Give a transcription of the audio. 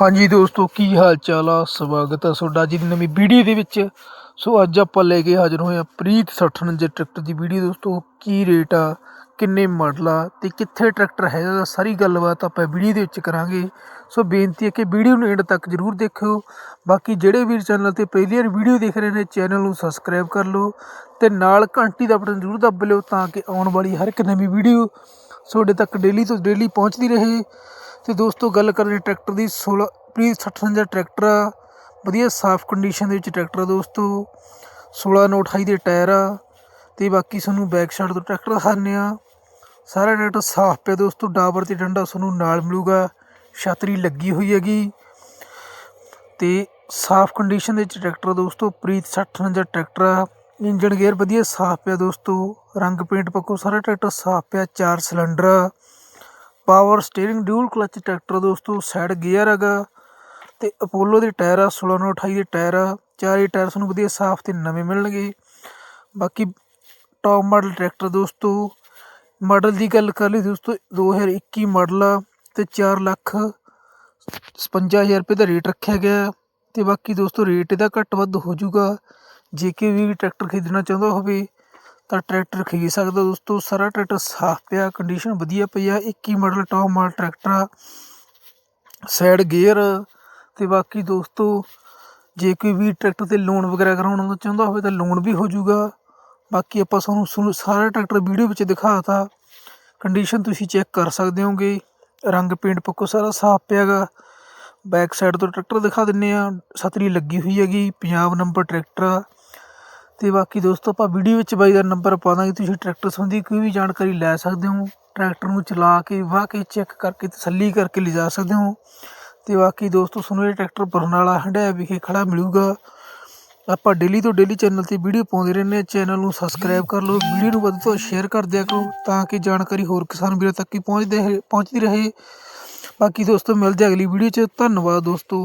ਹਾਂਜੀ ਦੋਸਤੋ, ਕੀ ਹਾਲ ਚਾਲ ਆ? ਸਵਾਗਤ ਆ ਤੁਹਾਡਾ ਅੱਜ ਦੀ ਨਵੀਂ ਵੀਡੀਓ ਦੇ ਵਿੱਚ। ਸੋ ਅੱਜ ਆਪਾਂ ਲੈ ਕੇ ਹਾਜ਼ਰ ਹੋਏ ਆ ਪ੍ਰੀਤ 649 ਟਰੈਕਟਰ ਦੀ ਵੀਡੀਓ। ਦੋਸਤੋ, ਕੀ ਰੇਟ ਆ? ਕਿੰਨੇ ਮਾਡਲ ਆ? ਤੇ ਕਿੱਥੇ ਟਰੈਕਟਰ ਹੈਗਾ? ਸਾਰੀ ਗੱਲਬਾਤ ਆਪਾਂ ਵੀਡੀਓ ਦੇ ਵਿੱਚ ਕਰਾਂਗੇ। ਸੋ ਬੇਨਤੀ ਹੈ ਕਿ ਵੀਡੀਓ ਨੂੰ ਐਂਡ ਤੱਕ ਜਰੂਰ ਦੇਖਿਓ। ਬਾਕੀ ਜਿਹੜੇ ਵੀਰ ਚੈਨਲ ਤੇ ਪਹਿਲੀ ਵਾਰ ਵੀਡੀਓ ਦੇਖ ਰਹੇ ਨੇ, ਚੈਨਲ ਨੂੰ ਸਬਸਕ੍ਰਾਈਬ ਕਰ ਲਓ ਤੇ ਨਾਲ ਘੰਟੀ ਦਾ ਬਟਨ ਜਰੂਰ ਦੱਬ ਲਿਓ ਤਾਂ ਕਿ ਆਉਣ ਵਾਲੀ ਹਰ ਇੱਕ ਨਵੀਂ ਵੀਡੀਓ ਤੁਹਾਡੇ ਤੱਕ ਡੇਲੀ ਤੋਂ ਡੇਲੀ ਪਹੁੰਚਦੀ ਰਹੇ। ਤੇ ਦੋਸਤੋ, ਗੱਲ ਕਰੀਏ ਟਰੈਕਟਰ ਦੀ 16 ਪ੍ਰੀਤ 650 ਟਰੈਕਟਰ ਆ। ਵਧੀਆ ਸਾਫ਼ ਕੰਡੀਸ਼ਨ ਦੇ ਵਿੱਚ ਟਰੈਕਟਰ ਆ ਦੋਸਤੋ। 16 ਨੋਟ 28 ਦੇ ਟਾਇਰ ਆ ਤੇ ਬਾਕੀ ਤੁਹਾਨੂੰ ਬੈਕ ਸਾਈਡ ਤੋਂ ਟਰੈਕਟਰ ਦਿਖਾਉਂਦੇ ਆ। ਸਾਰਾ ਟਰੈਕਟਰ ਸਾਫ਼ ਪਿਆ ਦੋਸਤੋ, ਡਾਬਰ ਤੇ ਡੰਡਾ ਤੁਹਾਨੂੰ ਨਾਲ ਮਿਲੂਗਾ। ਛਤਰੀ ਲੱਗੀ ਹੋਈ ਹੈਗੀ। ਤੇ ਸਾਫ਼ ਕੰਡੀਸ਼ਨ ਦੇ ਵਿੱਚ ਟਰੈਕਟਰ ਦੋਸਤੋ, ਪ੍ਰੀਤ 650 ਟਰੈਕਟਰ ਆ। ਇੰਜਨ ਗੇਅਰ ਵਧੀਆ ਸਾਫ਼ ਪਿਆ ਦੋਸਤੋ। ਰੰਗ ਪੇਂਟ ਪੱਕੋ ਸਾਰਾ ਟਰੈਕਟਰ ਸਾਫ਼ ਪਿਆ, ਚਾਰ ਸਿਲੰਡਰ ਆ। Power steering dual clutch tractor ਦੋਸਤੋ ਸਾਈਡ ਗੇਅਰ ਹੈਗਾ ਅਤੇ ਅਪੋਲੋ ਦੇ ਟਾਇਰ ਆ 16 ਨੂੰ 28 ਦੇ ਟਾਇਰ ਆ। ਚਾਰੇ ਟਾਇਰ ਤੁਹਾਨੂੰ ਵਧੀਆ ਸਾਫ਼ ਅਤੇ ਨਵੇਂ ਮਿਲਣਗੇ। ਬਾਕੀ ਟੌਪ ਮਾਡਲ ਟਰੈਕਟਰ ਦੋਸਤੋ ਮਾਡਲ ਦੀ ਗੱਲ ਕਰ ਲਈ ਦੋਸਤੋ 2021 ਮਾਡਲ ਆ ਅਤੇ ਚਾਰ ਲੱਖ ਛਪੰਜਾ ਹਜ਼ਾਰ ਰੁਪਏ ਦਾ ਰੇਟ ਰੱਖਿਆ ਗਿਆ ਅਤੇ ਬਾਕੀ ਦੋਸਤੋ ਰੇਟ ਇਹਦਾ ਘੱਟ ਵੱਧ ਹੋ ਜਾਊਗਾ। ਜੇ ਕਿ ਵੀ ਟਰੈਕਟਰ ਖਰੀਦਣਾ ਚਾਹੁੰਦਾ ਹੋਵੇ ਤਾਂ ਟਰੈਕਟਰ ਖਰੀਦ ਸਕਦਾ ਦੋਸਤੋ। ਸਾਰਾ ਟਰੈਕਟਰ ਸਾਫ਼ ਪਿਆ ਕੰਡੀਸ਼ਨ ਵਧੀਆ ਪਈ ਆ। 21 ਮਾਡਲ ਟੌਪ ਮਾਡਲ ਟਰੈਕਟਰ ਆ। ਸਾਈਡ ਗੇਅਰ ਤੇ ਬਾਕੀ ਦੋਸਤੋ, ਜੇ ਕੋਈ ਵੀ ਟਰੈਕਟਰ ਤੇ ਲੋਨ ਵਗੈਰਾ ਕਰਾਉਣਾ ਚਾਹੁੰਦਾ ਹੋਵੇ ਤਾਂ ਲੋਨ ਵੀ ਹੋ ਜਾਊਗਾ। ਬਾਕੀ ਆਪਾਂ ਤੁਹਾਨੂੰ ਤੁਹਾਨੂੰ ਸਾਰਾ ਟਰੈਕਟਰ ਵੀਡੀਓ ਵਿੱਚ ਦਿਖਾਤਾ। ਕੰਡੀਸ਼ਨ ਤੁਸੀਂ ਚੈੱਕ ਕਰ ਸਕਦੇ ਹੋਗੇ। ਰੰਗ ਪੇਂਟ ਪੱਕੋ ਸਾਰਾ ਸਾਫ਼ ਪਿਆਗਾ। ਬੈਕ ਸਾਈਡ ਤੋਂ ਟਰੈਕਟਰ ਦਿਖਾ ਦਿੰਨੇ ਆ। ਸਤਰੀ ਲੱਗੀ ਹੋਈ ਹੈਗੀ ਪੰਜਾਬ ਨੰਬਰ ਟਰੈਕਟਰ ਆ। ਅਤੇ ਬਾਕੀ ਦੋਸਤੋ, ਆਪਾਂ ਵੀਡੀਓ ਵਿੱਚ ਬਾਈ ਦਾ ਨੰਬਰ ਪਾ ਦਾਂਗੇ, ਤੁਸੀਂ ਟਰੈਕਟਰ ਸੰਬੰਧੀ ਕੋਈ ਵੀ ਜਾਣਕਾਰੀ ਲੈ ਸਕਦੇ ਹੋ। ਟਰੈਕਟਰ ਨੂੰ ਚਲਾ ਕੇ ਵਾਹ ਕੇ ਚੈੱਕ ਕਰਕੇ, ਤਸੱਲੀ ਕਰਕੇ ਲਿਜਾ ਸਕਦੇ ਹੋ। ਤੇ ਬਾਕੀ ਦੋਸਤੋ, ਤੁਹਾਨੂੰ ਇਹ ਟਰੈਕਟਰ ਬਰਨਾਲਾ ਹੰਡਾਇਆ ਵਿਖੇ ਖੜਾ ਮਿਲੂਗਾ। ਆਪਾਂ ਡੇਲੀ ਤੋਂ ਡੇਲੀ ਚੈਨਲ ਤੇ ਵੀਡੀਓ ਪਾਉਂਦੇ ਰਹਿੰਦੇ ਹਾਂ। ਚੈਨਲ ਨੂੰ ਸਬਸਕ੍ਰਾਈਬ ਕਰ ਲਓ। ਵੀਡੀਓ ਨੂੰ ਵੱਧ ਤੋਂ ਵੱਧ ਸ਼ੇਅਰ ਕਰ ਦਿਆ ਕਰੋ, ਤਾਂ ਕਿ ਜਾਣਕਾਰੀ ਹੋਰ ਕਿਸਾਨ ਵੀਰਾਂ ਤੱਕ ਹੀ ਪਹੁੰਚਦੇ ਪਹੁੰਚਦੀ ਰਹੇ। ਬਾਕੀ ਦੋਸਤੋ, ਮਿਲਦੇ ਅਗਲੀ ਵੀਡੀਓ 'ਚ। ਧੰਨਵਾਦ ਦੋਸਤੋ।